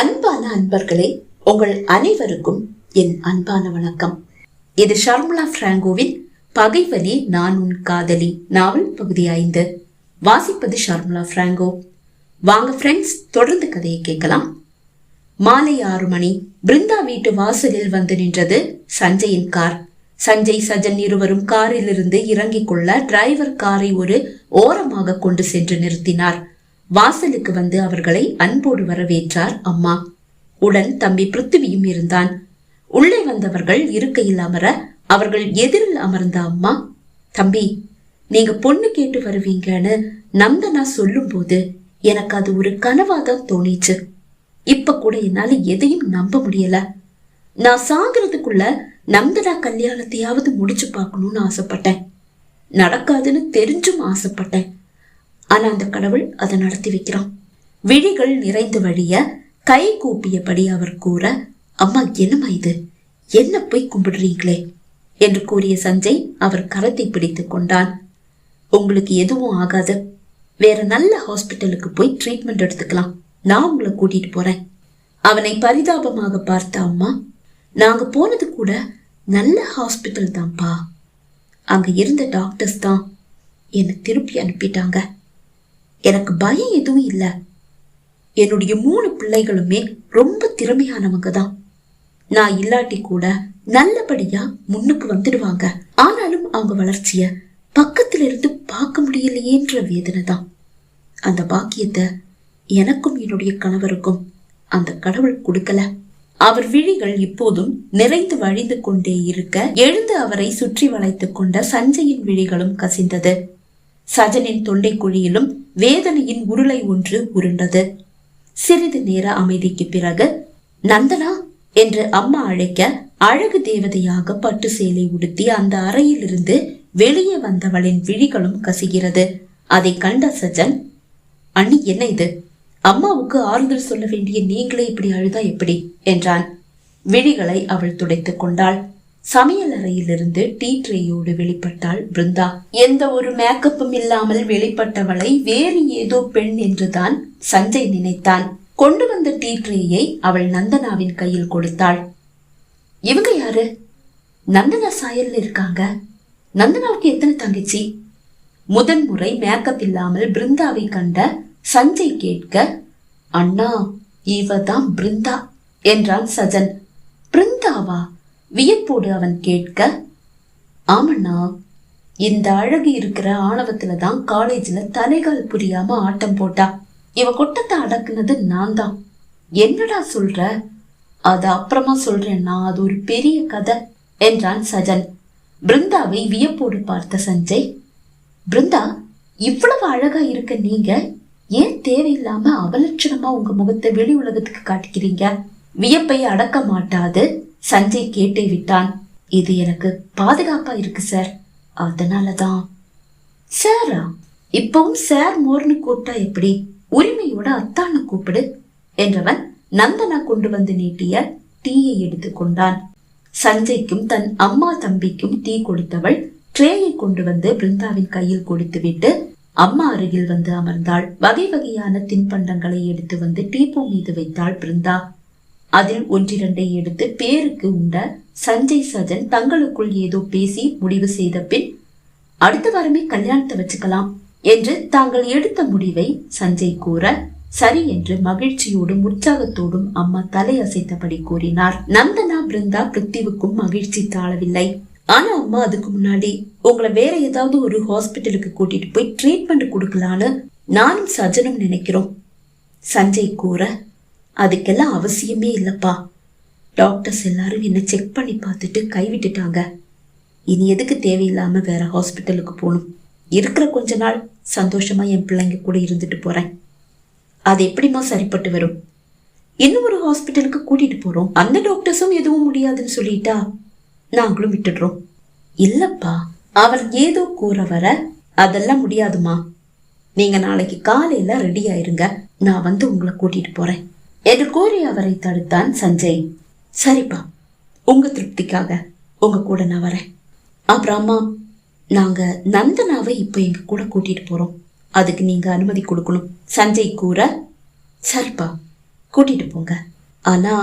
அன்பான அன்பர்களே உங்கள் அனைவருக்கும் என் அன்பான வணக்கம். இது ஷர்முலா பிராங்கோவின் பகைவலி நான் உன் காதலி நாவல் பகுதி ஐந்து. வாசிப்பது ஷர்முலா பிராங்கோ. வாங்க ஃப்ரெண்ட்ஸ் தொடர்ந்து கதையை கேட்கலாம். மாலை ஆறு மணி பிருந்தா வீட்டு வாசலில் வந்து நின்றது சஞ்சயின் கார். சஞ்சய் சஜன் இருவரும் காரிலிருந்து இறங்கிக் கொள்ள டிரைவர் காரை ஒரு ஓரமாக கொண்டு சென்று நிறுத்தினார். வாசலுக்கு வந்து அவர்களை அன்போடு வரவேற்றார் அம்மா. உடன் தம்பி பிருத்திவியும் இருந்தான். உள்ளே வந்தவர்கள் இருக்கையில் அமர அவர்கள் எதிரில் அமர்ந்த அம்மா தம்பி நீங்க பொண்ணு கேட்டு வருவீங்கன்னு நந்தனா சொல்லும்போது எனக்கு அது ஒரு கனவாதான் தோணிச்சு. இப்ப கூட என்னால எதையும் நம்ப முடியல. நான் சாகிறதுக்குள்ள நந்தனா கல்யாணத்தையாவது முடிச்சு பார்க்கணும்னு ஆசைப்பட்டேன். நடக்காதுன்னு தெரிஞ்சும் ஆசைப்பட்டேன். ஆனா அந்த கடவுள் அதை நடத்தி வைக்கிறான். விழிகள் நிறைந்து வழிய கை கூப்பியபடி அவர் கூற அம்மா என்னம்மா இது? என்ன போய் கும்பிடுறீங்களே? என்று கூறிய சஞ்சய் அவர் கரத்தை பிடித்து கொண்டான். உங்களுக்கு எதுவும் ஆகாது. வேற நல்ல ஹாஸ்பிட்டலுக்கு போய் ட்ரீட்மெண்ட் எடுத்துக்கலாம். நான் உங்களை கூட்டிட்டு போறேன். அவனை பரிதாபமாக பார்த்த அம்மா நாங்க போனது கூட நல்ல ஹாஸ்பிட்டல் தான்ப்பா. அங்க இருந்த டாக்டர்ஸ் தான் என்னை திருப்பி அனுப்பிட்டாங்க. எனக்கு பயம் எதுவும் இல்லை. என்னுடைய மூணு பிள்ளைகளுமே ரொம்ப திறமையானவங்க தான் நான் இல்லாட்டி கூட நல்லபடியா முன்னுக்கு வந்துடுவாங்க. ஆனாலும் அவங்க வளர்ச்சிய பக்கத்துல இருந்து பார்க்க முடியலையேன்ற வேதனை தான் அந்த பாக்கியத்தை எனக்கும் என்னுடைய கணவருக்கும் அந்த கடவுள் கொடுக்கல. அவர் விழிகள் இப்போதும் நிறைந்து வழிந்து கொண்டே இருக்க எழுந்து அவரை சுற்றி வளைத்துக் கொண்ட சஞ்சயின் விழிகளும் கசிந்தது. சஜனின் தொண்டை குழியிலும் வேதனையின் உருளை ஒன்று உருண்டது. சிறிது நேர அமைதிக்கு பிறகு நந்தனா? என்று அம்மா அழைக்க அழகு தேவதையாக பட்டு சேலை உடுத்தி அந்த அறையிலிருந்து வெளியே வந்தவளின் விழிகளும் கசிகிறது. அதை கண்ட சஜன் அண்ணி என்ன இது? அம்மாவுக்கு ஆறுதல் சொல்ல வேண்டிய நீங்களே இப்படி அழுதா எப்படி? என்றான். விழிகளை அவள் துடைத்துக் கொண்டாள். சமையல் அறையிலிருந்து டீ ட்ரேயோடு வெளிப்பட்டாள் பிருந்தா. எந்த ஒரு மேக்கப்பும் இல்லாமல் வெளிப்பட்டவளை வேறு ஏதோ பெண் என்றுதான் சஞ்சய் நினைத்தான். கொண்டு வந்த டீ ட்ரேயை அவள் நந்தனாவின் கையில் கொடுத்தாள். இவங்க யாரு? நந்தனா சாயல்ல இருக்காங்க. நந்தனாவுக்கு எத்தனை தங்கச்சி? முதன் முறை மேக்கப் இல்லாமல் பிருந்தாவை கண்ட சஞ்சய் கேட்க அண்ணா இவ தான் பிருந்தா என்றான் சஜன். பிருந்தாவா? வியப்போடு அவன் கேட்க ஆமண்ணா இந்த அழகு இருக்கிற ஆணவத்துல தான் காலேஜ்ல தலைகால் புரியாம ஆட்டம் போட்டா. இவ கொட்டத்தை அடக்குனது நான் தான். என்னடா சொல்ற? அது அப்புறமா சொல்றேன்னா அது ஒரு பெரிய கதை என்றான் சஜன். பிருந்தாவை வியப்போடு பார்த்த சஞ்சய் பிருந்தா இவ்வளவு அழகா இருக்க நீங்க ஏன் தேவையில்லாம அவலட்சணமா உங்க முகத்தை வெளி உலகத்துக்கு காட்டிக்கிறீங்க? வியப்பை அடக்க மாட்டாது. சஞ்சய் கேட்டே விட்டான். இது எனக்கு பாதுகாப்பா இருக்கு சார். அதனாலதான். சாரா? இப்பவும் சார் மோர்னு கூப்பிட்டா எப்படி? உரிமையோட அத்தான்னு கூப்பிடு என்றவன் நந்தனா கொண்டு வந்து நீட்டிய டீயை எடுத்து கொண்டான். சஞ்சய்க்கும் தன் அம்மா தம்பிக்கும் டீ கொடுத்தவள் ட்ரேயை கொண்டு வந்து பிருந்தாவின் கையில் கொடுத்துவிட்டு அம்மா அருகில் வந்து அமர்ந்தாள். வகை வகையான தின்பண்டங்களை எடுத்து வந்து டீப்போ மீது வைத்தாள் பிருந்தா. அதில் ஒன்றிரண்டை எடுத்து பேருக்கு உண்ட சஞ்சய் சஜன் தங்களுக்குள் ஏதோ பேசி முடிவு செய்த பின் அடுத்த வாரமே கல்யாணத்தை வச்சுக்கலாம் என்று தாங்கள் எடுத்த முடிவை சஞ்சய் கூற சரி என்று மகிழ்ச்சியோடும் உற்சாகத்தோடும் அம்மா தலை அசைத்தபடி கூறினார். நந்தனா பிருந்தா பிருத்திவுக்கும் மகிழ்ச்சி தாழவில்லை. ஆனா அம்மா அதுக்கு முன்னாடி உங்களை வேற ஏதாவது ஒரு ஹாஸ்பிட்டலுக்கு கூட்டிட்டு போய் ட்ரீட்மெண்ட் கொடுக்கலான்னு நானும் சஜனும் நினைக்கிறோம். சஞ்சய் கூற அதுக்கெல்லாம் அவசியமே இல்லைப்பா. டாக்டர்ஸ் எல்லாரும் என்னை செக் பண்ணி பார்த்துட்டு கைவிட்டுட்டாங்க இனி எதுக்கு தேவையில்லாமல் வேற ஹாஸ்பிட்டலுக்கு போகணும்? இருக்கிற கொஞ்ச நாள் சந்தோஷமாக என் பிள்ளைங்க கூட இருந்துட்டு போகிறேன் அது எப்படிம்மா சரிப்பட்டு வரும்? இன்னும் ஒரு ஹாஸ்பிட்டலுக்கு கூட்டிகிட்டு போகிறோம் அந்த டாக்டர்ஸும் எதுவும் முடியாதுன்னு சொல்லிட்டா? நாங்களும் விட்டுடுறோம். இல்லைப்பா அவர் ஏதோ கூற வர அதெல்லாம் முடியாதுமா நீங்கள் நாளைக்கு காலையில் ரெடி ஆயிருங்க. நான் வந்து உங்களை கூட்டிகிட்டு போகிறேன் என்று கூறி அவரை தடுத்தான் சஞ்சய். சரிப்பா உங்க திருப்திக்காக உங்க கூட நான் வரேன். அப்புறம் அம்மா நாங்க நந்தனாவை இப்போ எங்க கூட கூட்டிட்டு போறோம். அதுக்கு நீங்க அனுமதி கொடுக்கணும். சஞ்சய் கூற சரிப்பா கூட்டிட்டு போங்க. ஆனா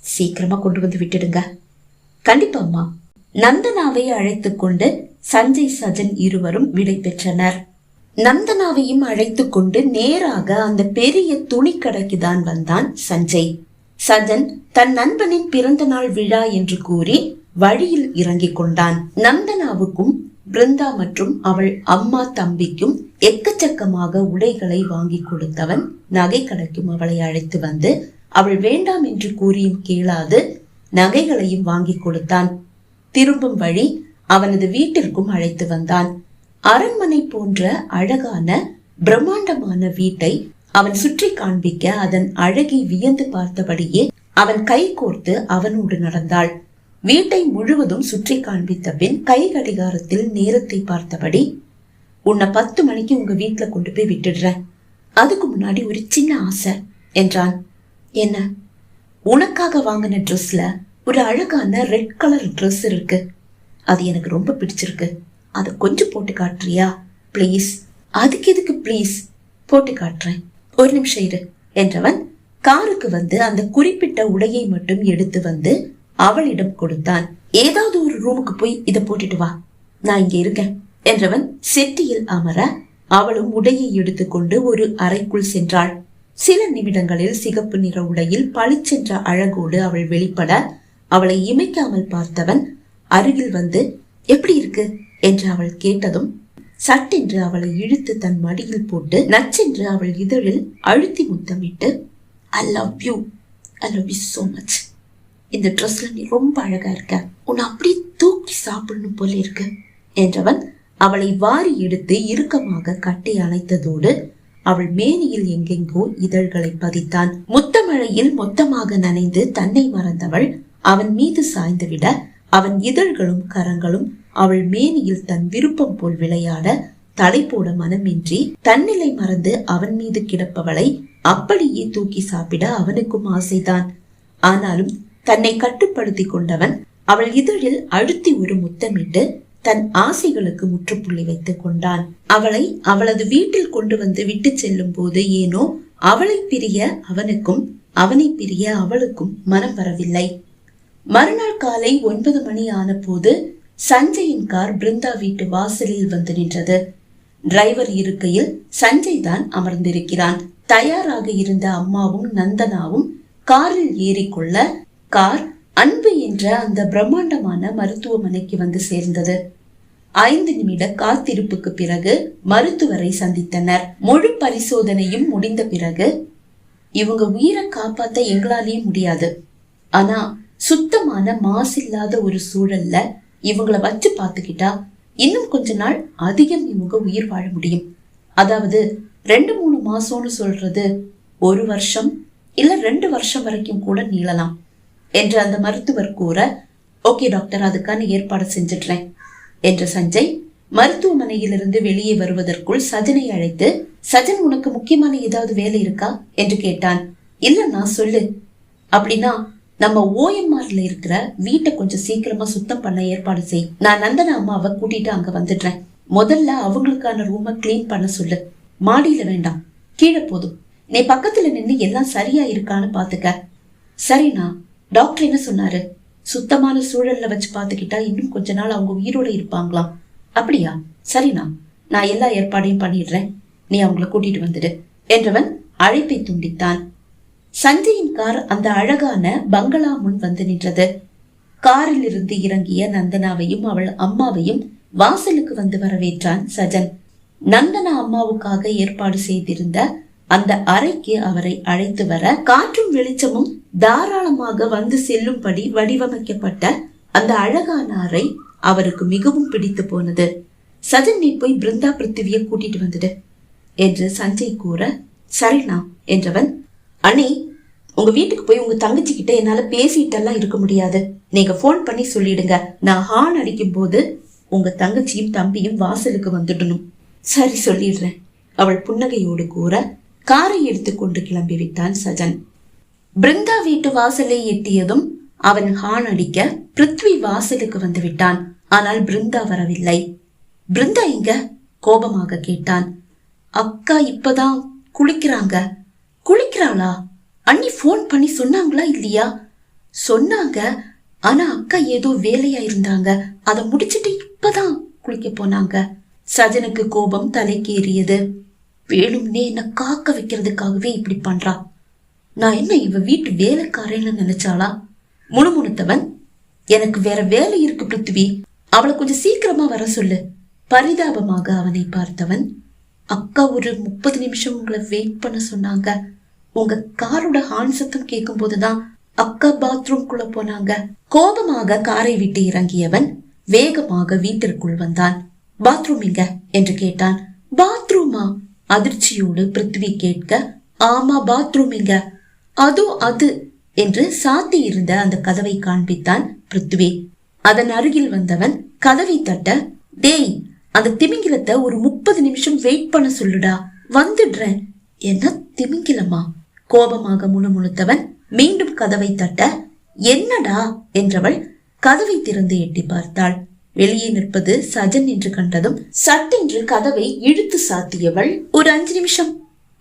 சீக்கிரமா கொண்டு வந்து விட்டுடுங்க. கண்டிப்பா அம்மா. நந்தனாவை அழைத்து கொண்டு சஞ்சய் சஜன் இருவரும் விடை பெற்றனர். நந்தனாவையும் அழைத்துக் கொண்டு நேராக அந்த பெரிய துணிக்கடைக்கு தான் வந்தான் சஞ்சய். சஜன் தன் நண்பனின் பிறந்த நாள் விழா என்று கூறி வழியில் இறங்கிக் கொண்டான். நந்தனாவுக்கும் பிருந்தா மற்றும் அவள் அம்மா தம்பிக்கும் எக்கச்சக்கமாக உடைகளை வாங்கி கொடுத்தவன் நகை கடைக்கும் அவளை அழைத்து வந்து அவள் வேண்டாம் என்று கூறியும் கேளாது நகைகளையும் வாங்கி கொடுத்தான். திரும்பும் வழி அவனது வீட்டிற்கும் அழைத்து வந்தான். அரண்மனை போன்ற அழகான பிரம்மாண்டமான வீட்டை அவன் சுற்றி காண்பிக்க அதன் அழகை வியந்து பார்த்தபடியே அவன் கை கோர்த்து அவனோடு நடந்தாள். வீட்டை முழுவதும் சுற்றி காண்பித்த பின் கை கடிகாரத்தில் நேரத்தை பார்த்தபடி உன்னை பத்து மணிக்கு உங்க வீட்டுல கொண்டு போய் விட்டுடுறேன். அதுக்கு முன்னாடி ஒரு சின்ன ஆசை என்றான். என்ன? உனக்காக வாங்கின ட்ரெஸ்ல ஒரு அழகான ரெட் கலர் ட்ரெஸ் இருக்கு. அது எனக்கு ரொம்ப பிடிச்சிருக்கு. அதை கொஞ்சம் போட்டு காட்டுறியா? ப்ளீஸ் அதுக்கு எதுக்கு ப்ளீஸ் போட்டு காட்டுறேன். ஒரு நிமிஷம் இரு. என்றவன் காருக்கு வந்து அந்த குறிப்பிட்ட உடையை மட்டும் எடுத்து வந்து அவளிடம் கொடுத்தான். ஏதாவது ஒரு ரூமுக்கு போய் இதை போட்டுட்டு வா. நான் இங்க இருக்கேன். என்றவன் செட்டியில் அமர அவளும் உடையை எடுத்துக்கொண்டு ஒரு அறைக்குள் சென்றாள். சில நிமிடங்களில் சிகப்பு நிற உடையில் பளிச்சென்ற அழகோடு அவள் வெளிப்பட அவளை இமைக்காமல் பார்த்தவன் அருகில் வந்து எப்படி இருக்கு? என்று அவள் கேட்டதும் சட்டென்று அவளை இழுத்து தன் மடியில் போட்டு நச்சென்று அவள் இதழில் அழுத்தி முத்தமிட்டு I love you I love you so much இந்த ட்ரெஸ்ல நீ ரொம்ப அழகா இருக்க. உன்னை அப்படியே தூக்கி சாப்பிடணும் போல இருக்கு. என்றவன் அவளை வாரி எடுத்து இறுக்கமாக கட்டி அணைத்ததோடு அவள் மேனியில் எங்கெங்கோ இதழ்களை பதித்தான். முத்தமழையில் மொத்தமாக நனைந்து தன்னை மறந்தவள் அவன் மீது சாய்ந்துவிட அவன் இதழ்களும் கரங்களும் அவள் மேனியில் தன் விருப்பம் போல் விளையாட தலை போட மனமின்றி தன்னிலை மறந்து அவன் மீது கிடப்பவளை அப்படியே தூக்கி சாப்பிட அவனுக்கும் ஆசைதான். ஆனாலும் தன்னை கட்டுப்படுத்தி கொண்டவன் அவள் இதழில் அழுத்தி ஒரு முத்தமிட்டு தன் ஆசைகளுக்கு முற்றுப்புள்ளி வைத்துக் கொண்டான். அவளை அவளது வீட்டில் கொண்டு வந்து விட்டு செல்லும் போது ஏனோ அவளை பிரிய அவனுக்கும் அவனை பிரிய அவளுக்கும் மனம் வரவில்லை. மறுநாள் காலை ஒன்பது மணி ஆன போது சஞ்சயின் கார் பிருந்தா வீட்டு வாசலில் வந்து நின்றது. டிரைவர் இருக்கையில் சஞ்சய் தான் அமர்ந்திருக்கிறான். தயாராக இருந்த அம்மாவும் நந்தனாவும் காரில் ஏறிக்கொள்ள கார் அன்பு என்ற அந்த பிரம்மாண்டமான மருத்துவமனைக்கு வந்து சேர்ந்தது. ஐந்து நிமிட காத்திருப்புக்கு பிறகு மருத்துவரை சந்தித்தனர். முழு பரிசோதனையும் முடிந்த பிறகு இவங்க உயிரை காப்பாத்த எங்களாலேயும் முடியாது. ஆனா சுத்தமான மாசில்லாத ஒரு சூழல்ல இவங்கள வச்சு பார்த்துக்கிட்டா இன்னும் கொஞ்ச நாள் அதிகம் இவங்க உயிர் வாழ முடியும். அதாவது ரெண்டு மூணு மாசம்னு சொல்றது ஒரு வருஷம் இல்ல ரெண்டு வருஷம் வரைக்கும் கூட நீளலாம் என்று அந்த மருத்துவர் கூற ஓகே டாக்டர் அதுக்கான ஏற்பாடு செஞ்சிடுறேன் என்ற சஞ்சய் மருத்துவமனையிலிருந்து வெளியே வருவதற்குள் சஜனை அழைத்து சஜன் உனக்கு முக்கியமான ஏதாவது வேலை இருக்கா? என்று கேட்டான். இல்லன்னா சொல்லு. அப்படின்னா நம்ம ஓஎம்ஆர்ல இருக்கிற வீட்டை கொஞ்சம் சீக்கிரமா சுத்தம் பண்ண ஏற்பாடு செய். நான் நந்தன அம்மாவை கூட்டிட்டு அங்க வந்துடுறேன். முதல்ல அவங்களுக்கான ரூமை கிளீன் பண்ண சொல்லு. மாடியில வேண்டாம். கீழே போதும். நீ பக்கத்துல நின்று எல்லாம் சரியா இருக்கான்னு பாத்துக்க. சரிண்ணா. டாக்டர் என்ன சொன்னாரு? சுத்தமான சூழல்ல வச்சு பாத்துக்கிட்டா இன்னும் கொஞ்ச நாள் அவங்க உயிரோட இருப்பாங்களாம். அப்படியா? சரிண்ணா. நான் எல்லா ஏற்பாடையும் பண்ணிடுறேன். நீ அவங்கள கூட்டிட்டு வந்துடு. என்றவன் அழைப்பை துண்டித்தான். சஞ்சயின் கார் அந்த அழகான பங்களா முன் வந்து நின்றது. காரில் இருந்து இறங்கிய நந்தனாவையும் அவள் அம்மாவையும் வாசலுக்கு வந்து வரவேற்றான் சஜன். நந்தனா அம்மாவுக்காக ஏற்பாடு செய்திருந்த அந்த அறைக்கு அவரை அழைத்து வர காற்றும் வெளிச்சமும் தாராளமாக வந்து செல்லும்படி வடிவமைக்கப்பட்ட அந்த அழகான அறை அவருக்கு மிகவும் பிடித்து போனது. சஜன் நீ போய் பிருந்தா பிருத்திவிய கூட்டிட்டு வந்துடு என்று சஞ்சய் கூற சரிண்ணா என்றவன் அண்ணி உங்க வீட்டுக்கு போய் உங்க தங்கச்சி கிட்ட என்னால பேசிட்டெல்லாம் இருக்க முடியாது. நீங்க போன் பண்ணி சொல்லிடுங்க. நான் ஹார்ன் அடிக்கும் போது உங்க தங்கச்சியும் தம்பியும் வாசலுக்கு வந்துடணும். சரி சொல்லிடுறேன். அவள் புன்னகையோடு கூற காரை எடுத்துக்கொண்டு கிளம்பி விட்டான் சஜன். பிருந்தா வீட்டு வாசலை எட்டியதும் அவன் ஹார்ன் அடிக்க பிருத்வி வாசலுக்கு வந்து விட்டான். ஆனால் பிருந்தா வரவில்லை. பிருந்தா எங்க? கோபமாக கேட்டான். அக்கா இப்பதான் குளிக்கிறாங்க. குளிக்கிறாளா அண்ணி ஃபோன் பண்ணி சொன்னாங்களா இல்லையா? சொன்னாங்க. ஆனா அக்கா ஏதோ வேலையா இருந்தாங்க அதை முடிச்சிட்டு இப்பதான் குளிக்க போனாங்க. சஜனுக்கு கோபம் தலைக்கேறியது. வேணும்னே என்ன காக்க வைக்கிறதுக்காகவே இப்படி பண்றா. நான் என்ன இவ வீட்டு வேலைக்காரன்னு நினைச்சாளா? முணுமுணுத்தவன். எனக்கு வேற வேலை இருக்கு பிருத்திவி அவளை கொஞ்சம் சீக்கிரமா வர சொல்லு. பரிதாபமாக அவனை பார்த்தவன். அக்கா ஒரு முப்பது நிமிஷம் உங்களை வெயிட் பண்ண சொன்னாங்க. உங்க காரோட ஹார்ன் சத்தம் கேட்கும் போதுதான் அக்கா பாத்ரூம்குள்ள போனாங்க. கோபமாக காரை விட்டு இறங்கியவன் வேகமாக வீட்டிற்குள் வந்தான். பாத்ரூம் எங்க? என்று கேட்டான். பாத்ரூமா அதிர்ச்சியோடு பிருத்வி கேட்க ஆமா பாத்ரூம் எங்க? அதோ அது என்று சாத்தி இருந்த அந்த கதவை காண்பித்தான் பிருத்வி. அதன் அருகில் வந்தவன் கதவை தட்ட டேய் அந்த திமிங்கிலத்தை ஒரு முப்பது நிமிஷம் வெயிட் பண்ண சொல்லுடா. வந்துடுறேன். என்ன திமிங்கிலமா? கோபமாக முணுமுணுத்தவன் மீண்டும் கதவை தட்ட என்னடா? என்றவள் கதவை திறந்து எட்டி பார்த்தாள். வெளியே நிற்பது சஜன் என்று கண்டதும் சட்டென்று கதவை இழுத்து சாத்தியவள் ஒரு அஞ்சு நிமிஷம்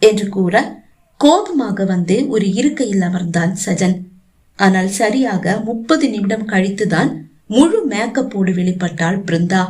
என்று கூற கோபமாக வந்து ஒரு இருக்கையில் அமர்ந்தான் சஜன். ஆனால் சரியாக முப்பது நிமிடம் கழித்துதான் முழு மேக்கப்போடு வெளிப்பட்டாள் பிருந்தா.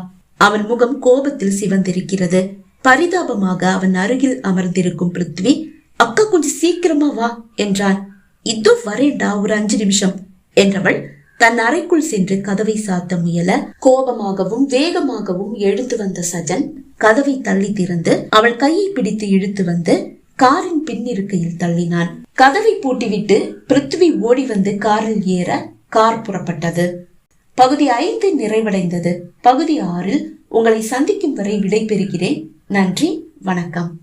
அவன் முகம் கோபத்தில் சிவந்திருக்கிறது. பரிதாபமாக அவன் அருகில் அமர்ந்திருக்கும் பிருத்வி அக்கா கொஞ்சம் சீக்கிரமா வா என்றான். இதோ வரேண்டா ஒரு அஞ்சு நிமிஷம் என்றவள் தன் அறைக்குள் சென்று கதவை சாத்த முயல கோபமாகவும் வேகமாகவும் எழுந்து வந்த சஜன் கதவை தள்ளி திறந்து அவள் கையை பிடித்து இழுத்து வந்து காரின் பின்னிருக்கையில் தள்ளினான். கதவை பூட்டிவிட்டு பிருத்வி ஓடி வந்து காரில் ஏற கார் புறப்பட்டது. பகுதி ஐந்து நிறைவடைந்தது. பகுதி ஆறில் உங்களை சந்திக்கும் வரை விடைபெறுகிறேன். நன்றி வணக்கம்.